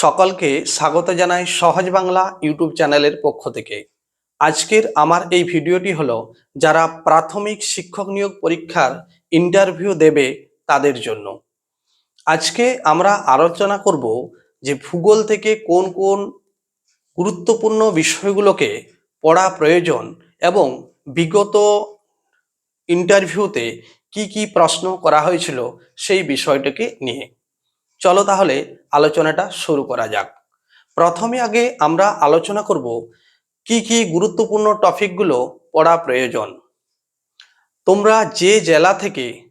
সকলকে স্বাগত জানাই সহজ বাংলা ইউটিউব চ্যানেলের পক্ষ থেকে। আজকের আমার এই ভিডিওটি হলো, যারা প্রাথমিক শিক্ষক নিয়োগ পরীক্ষার ইন্টারভিউ দেবে তাদের জন্য। আজকে আমরা আলোচনা করব যে ভূগোল থেকে কোন কোন গুরুত্বপূর্ণ বিষয়গুলোকে পড়া প্রয়োজন এবং বিগত ইন্টারভিউতে কি কি প্রশ্ন করা হয়েছিল সেই বিষয়টিকে নিয়ে। চলো তাহলে আলোচনাটা শুরু করা যাক। প্রথমে আগে আমরা আলোচনা করব কি কি গুরুত্বপূর্ণ টপিকগুলো পড়া প্রয়োজন। তোমরা যে জেলা থেকে,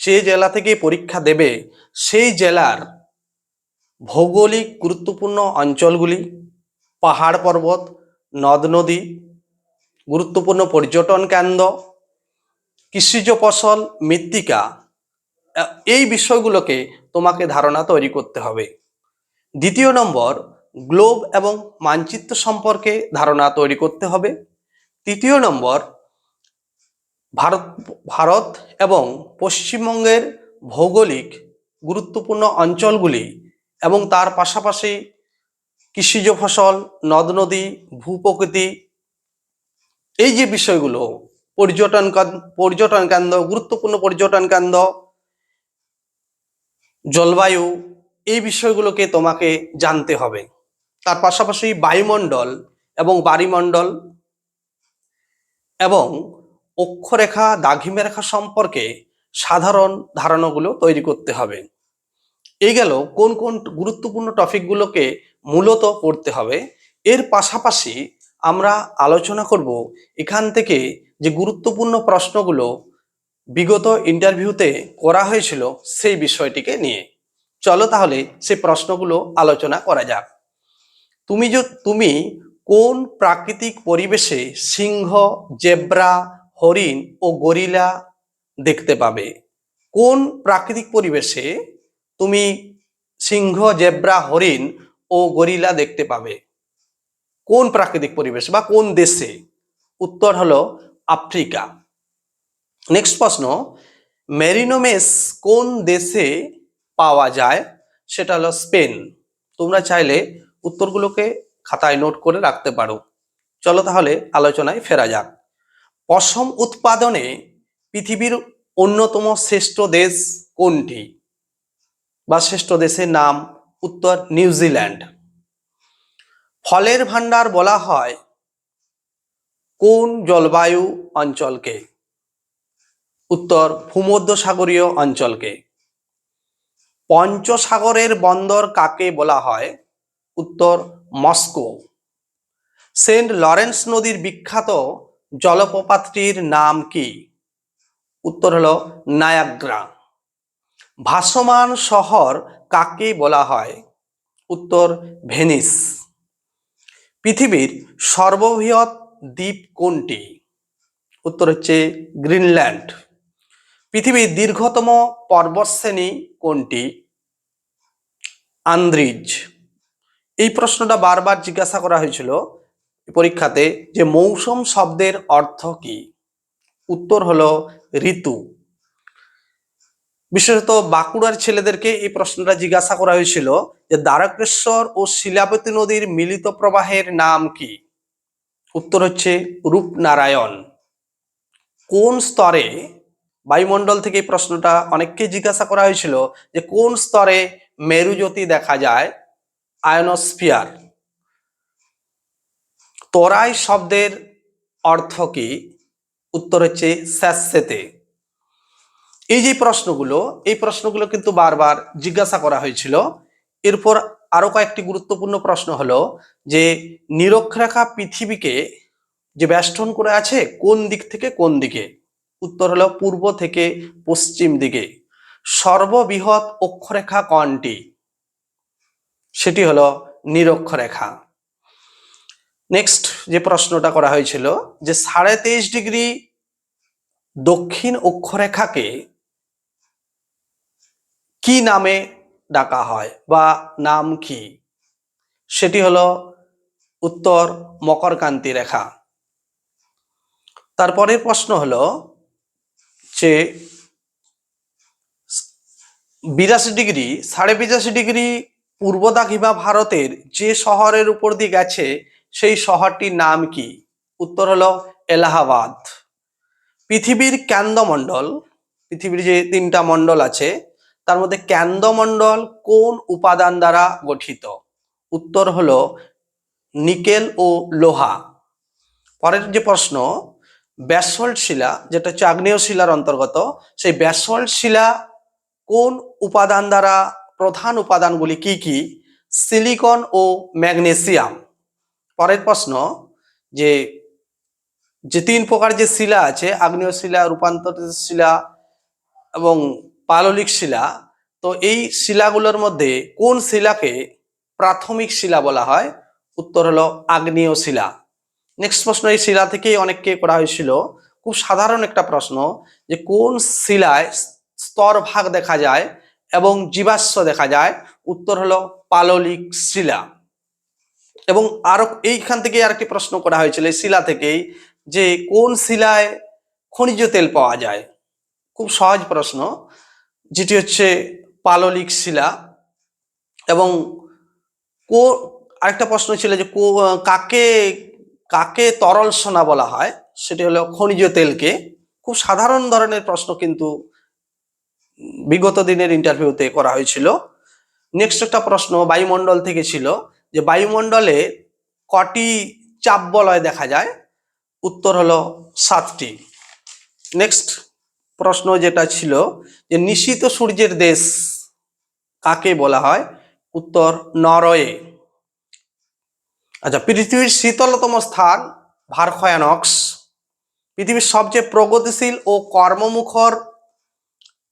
যে জেলা থেকে পরীক্ষা দেবে, সেই জেলার ভৌগোলিক গুরুত্বপূর্ণ অঞ্চলগুলি, পাহাড় পর্বত, নদ নদী, গুরুত্বপূর্ণ পর্যটন কেন্দ্র, কৃষিজ ফসল, মৃত্তিকা এই বিষয়গুলোকে তোমাকে ধারণা তৈরি করতে হবে। দ্বিতীয় নম্বর, গ্লোব এবং মানচিত্র সম্পর্কে ধারণা তৈরি করতে হবে। তৃতীয় নম্বর, ভারত ভারত এবং পশ্চিমবঙ্গের ভৌগোলিক গুরুত্বপূর্ণ অঞ্চলগুলি এবং তার পাশাপাশি কৃষিজ ফসল, নদ নদী, ভূপ্রকৃতি, এই যে বিষয়গুলো, পর্যটন পর্যটন কেন্দ্র, গুরুত্বপূর্ণ পর্যটন কেন্দ্র জলবায়ু, এই বিষয়গুলোকে তোমাকে জানতে হবে। তার পাশাপাশি বায়ুমণ্ডল এবং বাড়িমণ্ডল এবং অক্ষরেখা দাঘিমা রেখা সম্পর্কে সাধারণ ধারণাগুলো তৈরি করতে হবে। এই গেল কোন কোন গুরুত্বপূর্ণ টপিকগুলোকে মূলত পড়তে হবে। এর পাশাপাশি আমরা আলোচনা করব এখান থেকে যে গুরুত্বপূর্ণ প্রশ্নগুলো বিগত ইন্টারভিউতে করা হয়েছিল সেই বিষয়টিকে নিয়ে। চলো তাহলে সেই প্রশ্নগুলো আলোচনা করা যাক। তুমি তুমি কোন প্রাকৃতিক পরিবেশে সিংহ, জেব্রা, হরিণ ও গরিলা দেখতে পাবে? কোন প্রাকৃতিক পরিবেশে তুমি সিংহ, জেব্রা, হরিণ ও গরিলা দেখতে পাবে? কোন প্রাকৃতিক পরিবেশ বা কোন দেশে? উত্তর হলো আফ্রিকা। নেক্সট প্রশ্ন, মেরিনোমেস কোন দেশে পাওয়া যায়? সেটা হলো স্পেন। তোমরা চাইলে উত্তরগুলোকে খাতায় নোট করে রাখতে পারো। চলো তাহলে আলোচনায় ফেরা যাক। পশম উৎপাদনে পৃথিবীর অন্যতম শ্রেষ্ঠ দেশ কোনটি? বা শ্রেষ্ঠ দেশের নাম, উত্তর নিউজিল্যান্ড। ফলের ভান্ডার বলা হয় কোন জলবায়ু অঞ্চলকে? উত্তর ভূমধ্যসাগরীয় অঞ্চলকে। পঞ্চসাগরের বন্দর কাকে বলা হয়? উত্তর, মস্কো। সেন্ট লরেন্স নদীর বিখ্যাত জলপ্রপাতটির নাম কি? উত্তর হলো নায়াগ্রা। ভাসমান শহর কাকে বলা হয়? উত্তর, ভেনিস। পৃথিবীর সর্ববৃহৎ দ্বীপ কোনটি? উত্তর হচ্ছে গ্রিনল্যান্ড। পৃথিবীর দীর্ঘতম পর্বতশ্রেণী কোনটি? আন্দ্রিজ। এই প্রশ্নটা বারবার জিজ্ঞাসা করা হয়েছিল পরীক্ষাতে যে মৌসুম শব্দের অর্থ কি? উত্তর হলো ঋতু। বিশেষত বাঁকুড়ার ছেলেদেরকে এই প্রশ্নটা জিজ্ঞাসা করা হয়েছিল যে দ্বারকেশ্বর ও শিলাবতী নদীর মিলিত প্রবাহের নাম কি? উত্তর হচ্ছে রূপনারায়ণ। কোন স্তরে বায়ুমণ্ডল থেকে এই প্রশ্নটা অনেককে জিজ্ঞাসা করা হয়েছিল যে কোন স্তরে মেরুজ্যোতি দেখা যায়? আয়নোস্ফিয়ার। তোরাই শব্দের অর্থ কি? উত্তর হচ্ছে স্যাসেতে এই যে প্রশ্নগুলো, এই প্রশ্নগুলো কিন্তু বারবার জিজ্ঞাসা করা হয়েছিল। এরপর আরও কয়েকটি গুরুত্বপূর্ণ প্রশ্ন হলো যে নিরক্ষরেখা পৃথিবীকে যে বেষ্টন করে আছে, কোন দিক থেকে কোন দিকে? উত্তর হলো পূর্ব থেকে পশ্চিম দিকে। সর্ববৃহৎ অক্ষরেখা কোনটি? সেটি হলো নিরক্ষরেখা। নেক্সট যে প্রশ্নটা করা হয়েছিল যে সাড়ে তেইশ ডিগ্রি দক্ষিণ অক্ষরেখাকে কি নামে ডাকা হয় বা নাম কি? সেটি হলো উত্তর মকরকান্তি রেখা। তারপরের প্রশ্ন হলো যে বিরাশি ডিগ্রি, সাড়ে বিরাশি ডিগ্রি পূর্ব দাঘিমা ভারতের যে শহরের উপর দিয়ে গেছে, সেই শহরটির নাম কি? উত্তর হলো এলাহাবাদ। পৃথিবীর ক্যান্দ্রমণ্ডল পৃথিবীর যে তিনটা মণ্ডল আছে, তার মধ্যে ক্যান্দ্রমণ্ডল কোন উপাদান দ্বারা গঠিত? উত্তর হলো নিকেল ও লোহা। পরের যে প্রশ্ন ব্যাসল্ট শিলা, যেটা হচ্ছে আগ্নেয় শিলার অন্তর্গত, সেই ব্যাসল্ট শিলা কোন উপাদান দ্বারা প্রধান উপাদানগুলি কি কি? সিলিকন ও ম্যাগনেসিয়াম। পরের প্রশ্ন, যে যে তিন প্রকার যে শিলা আছে, আগ্নেয় শিলা, রূপান্তরিত শিলা এবং পাললিক শিলা, তো এই শিলাগুলোর মধ্যে কোন শিলাকে প্রাথমিক শিলা বলা হয়? উত্তর হলো আগ্নেয় শিলা। নেক্সট প্রশ্ন, এই শিলা থেকেই অনেককে করা হয়েছিল। খুব সাধারণ একটা প্রশ্ন যে কোন শিলায় স্তর ভাগ দেখা যায় এবং জীবাশ্ম দেখা যায়? উত্তর হলো পাললিক শিলা। এবং আরও এইখান থেকে আরেকটি প্রশ্ন করা হয়েছিল এই শিলা থেকেই যে কোন শিলায় খনিজ তেল পাওয়া যায়? খুব সহজ প্রশ্ন, যেটি হচ্ছে পাললিক শিলা। এবং কো, আরেকটা প্রশ্ন ছিল যে কাকে কাকে তরল সোনা বলা হয়, সেটি হলো খনিজ তেলকে। খুব সাধারণ ধরনের প্রশ্ন কিন্তু বিগত দিনের ইন্টারভিউতে করা হয়েছিল। নেক্সট একটা প্রশ্ন বায়ুমণ্ডল থেকে ছিল যে বায়ুমণ্ডলে কটি চাপ বলয় দেখা যায়? উত্তর হলো সাতটি। নেক্সট প্রশ্ন যেটা ছিল যে নিশিত সূর্যের দেশ কাকে বলা হয়? উত্তর নরওয়ে। আচ্ছা পৃথিবীর শীতলতম স্থান ভারখয়ানক্স। পৃথিবীর সবচেয়ে প্রগতিশীল ও কর্মমুখর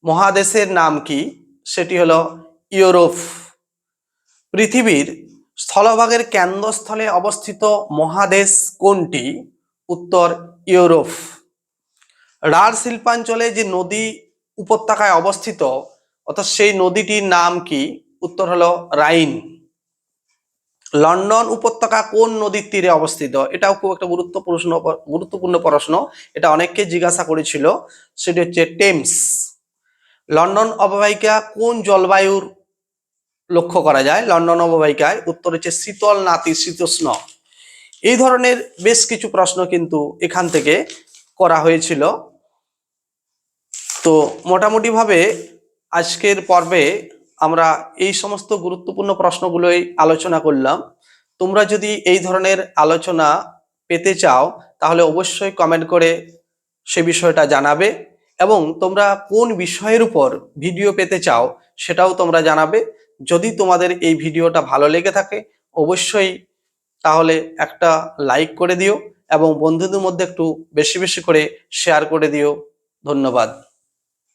মহাদেশের নাম কি? সেটি হলো ইউরোপ। পৃথিবীর স্থলভাগের কেন্দ্রস্থলে অবস্থিত মহাদেশ কোনটি? উত্তর, ইউরোপ। রাঢ় শিল্পাঞ্চলে যে নদী উপত্যকায় অবস্থিত, অর্থাৎ সেই নদীটির নাম কি? উত্তর হলো রাইন। লন্ডন উপত্যকা কোন নদীর তীরে অবস্থিত? এটাও খুব একটা গুরুত্বপূর্ণ গুরুত্বপূর্ণ প্রশ্ন। এটা অনেককে জিজ্ঞাসা করেছিল। সেটি হচ্ছে টেমস। লন্ডন অববাহিকা কোন জলবায়ুর লক্ষ্য করা যায়? লন্ডন অববাহিকায় উত্তর হচ্ছে শীতল নাতিশীতোষ্ণ এই ধরনের বেশ কিছু প্রশ্ন কিন্তু এখান থেকে করা হয়েছিল। তো মোটামুটিভাবে আজকের পর্বে আমরা এই সমস্ত গুরুত্বপূর্ণ প্রশ্নগুলোই আলোচনা করলাম। তোমরা যদি এই ধরনের আলোচনা পেতে চাও, তাহলে অবশ্যই কমেন্ট করে সে বিষয়টা জানাবে এবং তোমরা কোন বিষয়ের উপর ভিডিও পেতে চাও সেটাও তোমরা জানাবে। যদি তোমাদের এই ভিডিওটা ভালো লেগে থাকে, অবশ্যই তাহলে একটা লাইক করে দিও এবং বন্ধুদের মধ্যে একটু বেশি বেশি করে শেয়ার করে দিও। ধন্যবাদ।